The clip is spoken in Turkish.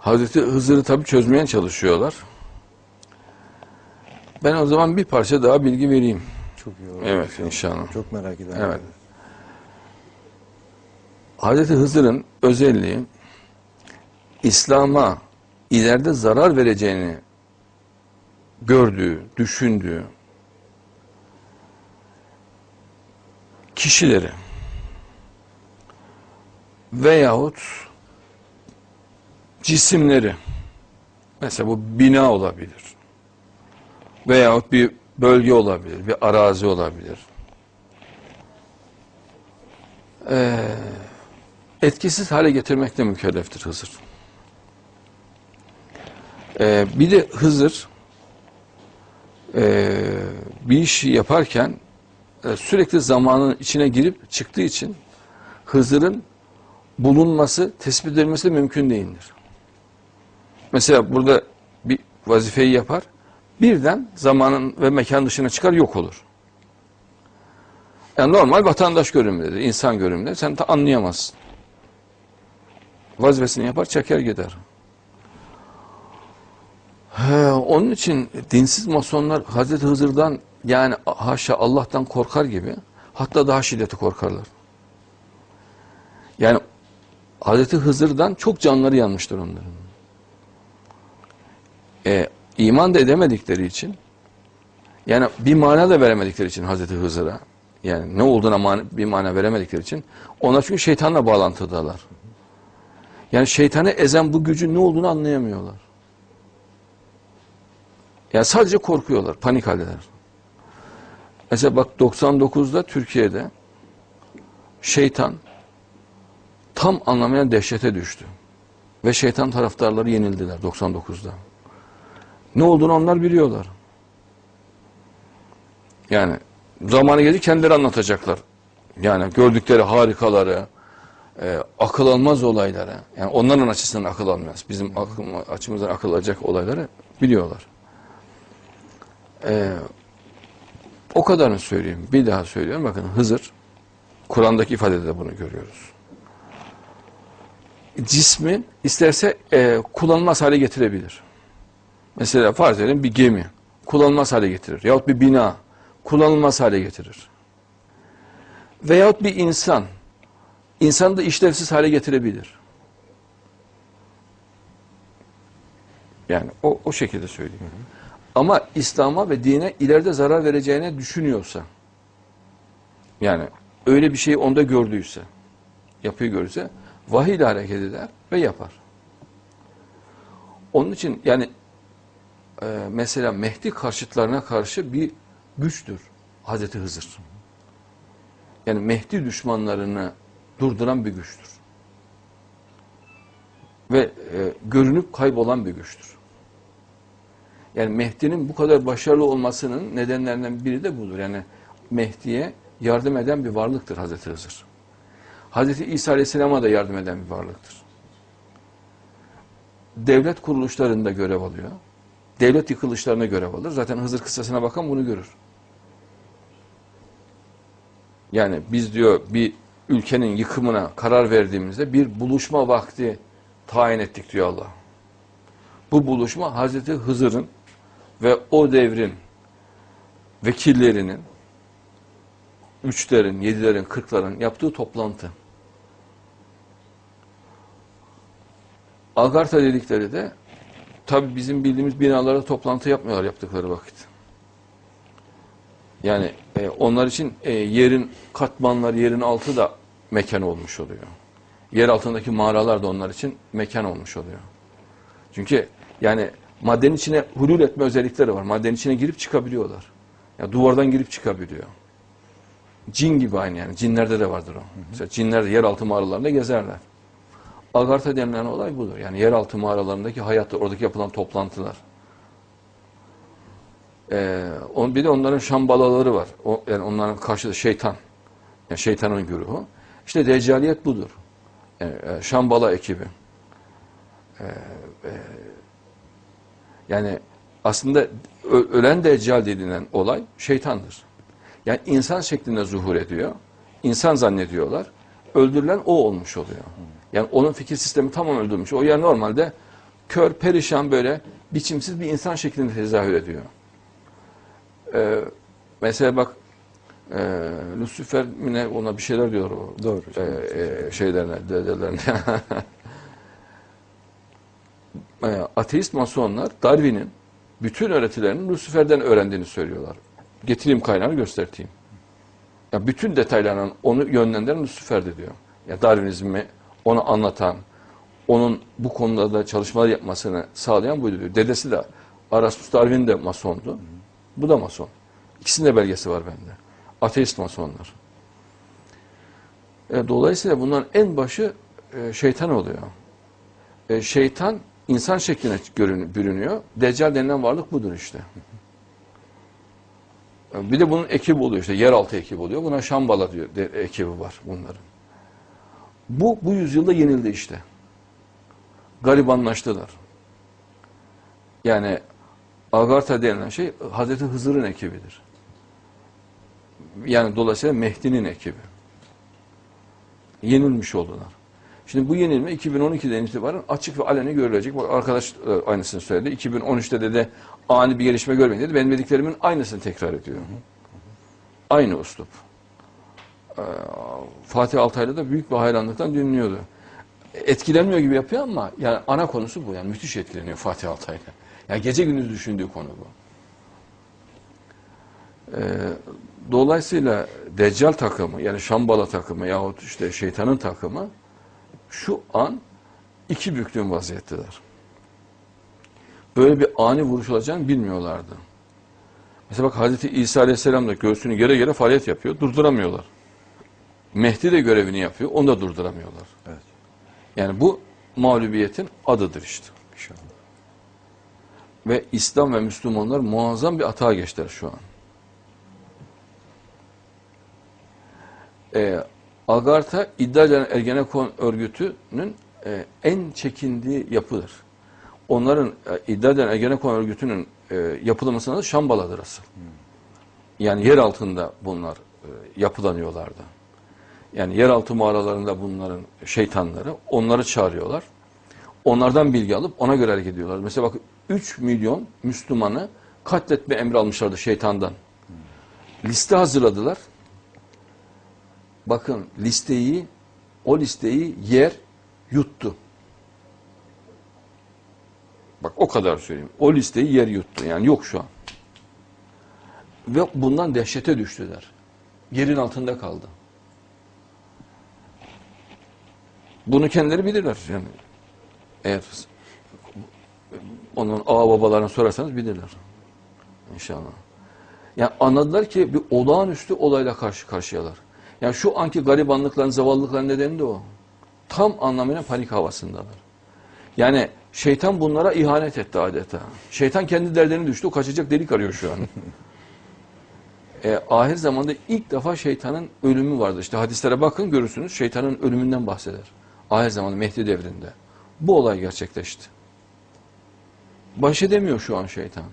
Hazreti Hızır'ı tabii çözmeye çalışıyorlar. Ben o zaman bir parça daha bilgi vereyim. Çok iyi olur. Evet inşallah. Çok merak ederim. Evet. Hazreti Hızır'ın özelliği İslam'a ileride zarar vereceğini gördüğü, düşündüğü kişileri veyahut cisimleri mesela bu bina olabilir veyahut bir bölge olabilir, bir arazi olabilir. Ee, etkisiz hale getirmekle mükelleftir Hızır. Ee, bir de Hızır e, bir işi yaparken e, sürekli zamanın içine girip çıktığı için Hızır'ın bulunması, tespit edilmesi de mümkün değildir. Mesela burada bir vazifeyi yapar, birden zamanın ve mekan dışına çıkar yok olur. Yani normal vatandaş görünümündedir, insan görünümünde. Sen de anlayamazsın. Vazifesini yapar, çeker gider. He, onun için dinsiz masonlar Hazreti Hızır'dan yani haşa Allah'tan korkar gibi hatta daha şiddeti korkarlar. Yani Hazreti Hızır'dan çok canları yanmıştır onların. E, iman da edemedikleri için yani bir mana da veremedikleri için Hazreti Hızır'a yani ne olduğuna man bir mana veremedikleri için ona çünkü şeytanla bağlantıdalar. Yani şeytanı ezen bu gücün ne olduğunu anlayamıyorlar. Yani sadece korkuyorlar, panik haldeler. Mesela bak 99'da Türkiye'de şeytan tam anlamayan dehşete düştü. Ve şeytan taraftarları yenildiler 99'da. Ne olduğunu onlar biliyorlar. Yani zamanı gelince kendileri anlatacaklar. Yani gördükleri harikaları, e, akıl almaz olayları, yani onların açısından akıl almaz. Bizim açımızdan akıl alacak olayları biliyorlar. E, o kadarını söyleyeyim. Bir daha söylüyorum. Bakın Hızır, Kur'an'daki ifadede de bunu görüyoruz. Cismi isterse e, kullanılmaz hale getirebilir. Mesela farz edelim bir gemi kullanılmaz hale getirir. Yahut bir bina kullanılmaz hale getirir. Veyahut bir insan insanı da işlevsiz hale getirebilir. Yani o, o şekilde söyleyeyim. Ama İslam'a ve dine ileride zarar vereceğine düşünüyorsa yani öyle bir şeyi onda gördüyse yapıyı görürse vahiy ile hareket eder ve yapar. Onun için yani e, mesela Mehdi karşıtlarına karşı bir güçtür Hazreti Hızır. Yani Mehdi düşmanlarını durduran bir güçtür. Ve e, görünüp kaybolan bir güçtür. Yani Mehdi'nin bu kadar başarılı olmasının nedenlerinden biri de budur. Yani Mehdi'ye yardım eden bir varlıktır Hazreti Hızır. Hazreti İsa Aleyhisselam'a da yardım eden bir varlıktır. Devlet kuruluşlarında görev alıyor. Devlet yıkılışlarına görev alır. Zaten Hızır kıssasına bakan bunu görür. Yani biz diyor bir ülkenin yıkımına karar verdiğimizde bir buluşma vakti tayin ettik diyor Allah. Bu buluşma Hazreti Hızır'ın ve o devrin vekillerinin, üçlerin, yedilerin, kırkların yaptığı toplantı. Agartha dedikleri de tabi bizim bildiğimiz binalara toplantı yapmıyorlar yaptıkları vakit. Yani e, onlar için e, yerin katmanları, yerin altı da mekan olmuş oluyor. Yer altındaki mağaralar da onlar için mekan olmuş oluyor. Çünkü yani maddenin içine hulul etme özellikleri var. Maddenin içine girip çıkabiliyorlar. Ya duvardan girip çıkabiliyor. Cin gibi aynı yani. Cinlerde de vardır o. Mesela cinler de yeraltı mağaralarında gezerler. Agartha denilen olay budur. Yani yeraltı mağaralarındaki hayatta oradaki yapılan toplantılar. Ee, on, bir de onların şambalaları var. O, yani onların karşıda şeytan. Yani şeytanın güruhu. İşte deccaliyet budur. Yani, e, şambala ekibi. Ee, e, yani aslında ölen deccal denilen olay şeytandır. Yani insan şeklinde zuhur ediyor. İnsan zannediyorlar. Öldürülen o olmuş oluyor. Yani onun fikir sistemi tamam öldürmüş. O yer normalde kör, perişan böyle biçimsiz bir insan şeklinde tezahür ediyor. Ee, mesela bak e, Lucifer mi ne ona bir şeyler diyor o Doğru. e, e, şeylerine, dedelerine. E, ateist masonlar Darwin'in bütün öğretilerini Lucifer'den öğrendiğini söylüyorlar. Getireyim kaynağını göstereyim. Ya bütün detaylarla onu yönlendiren Lucifer'di diyor. Ya Darwinizmi onu anlatan, onun bu konuda da çalışmalar yapmasını sağlayan buydu diyor. Dedesi de Erasmus Darwin de masondu. Bu da mason. İkisinin de belgesi var bende. Ateist masonlar. E, dolayısıyla bunların en başı e, şeytan oluyor. E, şeytan insan şekline görün, bürünüyor. Deccal denilen varlık budur işte. E, Bir de bunun ekibi oluyor işte yeraltı ekibi oluyor. Buna Şambala diyor de, ekibi var bunların. Bu bu yüzyılda yenildi işte. Garibanlaştılar. Yani Agartha denilen şey Hazreti Hızır'ın ekibidir. Yani dolayısıyla Mehdi'nin ekibi. Yenilmiş oldular. Şimdi bu yenilme 2012'den itibaren açık ve aleni görülecek. Bak arkadaş e, aynısını söyledi. 2013'te de, de ani bir gelişme görmeyin dedi. Benim dediklerimin aynısını tekrar ediyor. Aynı uslup. Ee, Fatih Altaylı da büyük bir hayranlıktan dinliyordu. Etkilenmiyor gibi yapıyor ama yani ana konusu bu. Yani müthiş etkileniyor Fatih Altaylı. Yani gece gündüz düşündüğü konu bu. Ee, dolayısıyla Deccal takımı yani Şambala takımı yahut işte şeytanın takımı şu an iki büklüm vaziyetteler. Böyle bir ani vuruş olacağını bilmiyorlardı. Mesela bak Hazreti İsa Aleyhisselam da göğsünü gere gere faaliyet yapıyor. Durduramıyorlar. Mehdi de görevini yapıyor. Onu da durduramıyorlar. Evet. Yani bu mağlubiyetin adıdır işte. İnşallah. Ve İslam ve Müslümanlar muazzam bir atağa geçtiler şu an. Ee, Agartha iddia Ergenekon örgütünün e, en çekindiği yapıdır. Onların e, iddia Ergenekon örgütünün e, yapılmasına da Şambaladır asıl. Yani yer altında bunlar e, yapılanıyorlardı. Yani yeraltı mağaralarında bunların şeytanları onları çağırıyorlar. Onlardan bilgi alıp ona göre hareket ediyorlar. Mesela bak 3 milyon Müslümanı katletme emri almışlardı şeytandan. Liste hazırladılar. Bakın listeyi, o listeyi yer yuttu. Bak o kadar söyleyeyim. O listeyi yer yuttu. Yani yok şu an. Ve bundan dehşete düştüler. Yerin altında kaldı. Bunu kendileri bilirler yani. Eğer onun ağa babalarına sorarsanız bilirler. İnşallah. Yani anladılar ki bir olağanüstü olayla karşı karşıyalar. Yani şu anki garibanlıkların, zavallılıkların nedeni de o. Tam anlamıyla panik havasındalar. Yani şeytan bunlara ihanet etti adeta. Şeytan kendi derdine düştü, o kaçacak delik arıyor şu an. e, ahir zamanda ilk defa şeytanın ölümü vardı. İşte hadislere bakın görürsünüz şeytanın ölümünden bahseder. Ahir zamanda Mehdi devrinde. Bu olay gerçekleşti. Baş edemiyor şu an şeytan.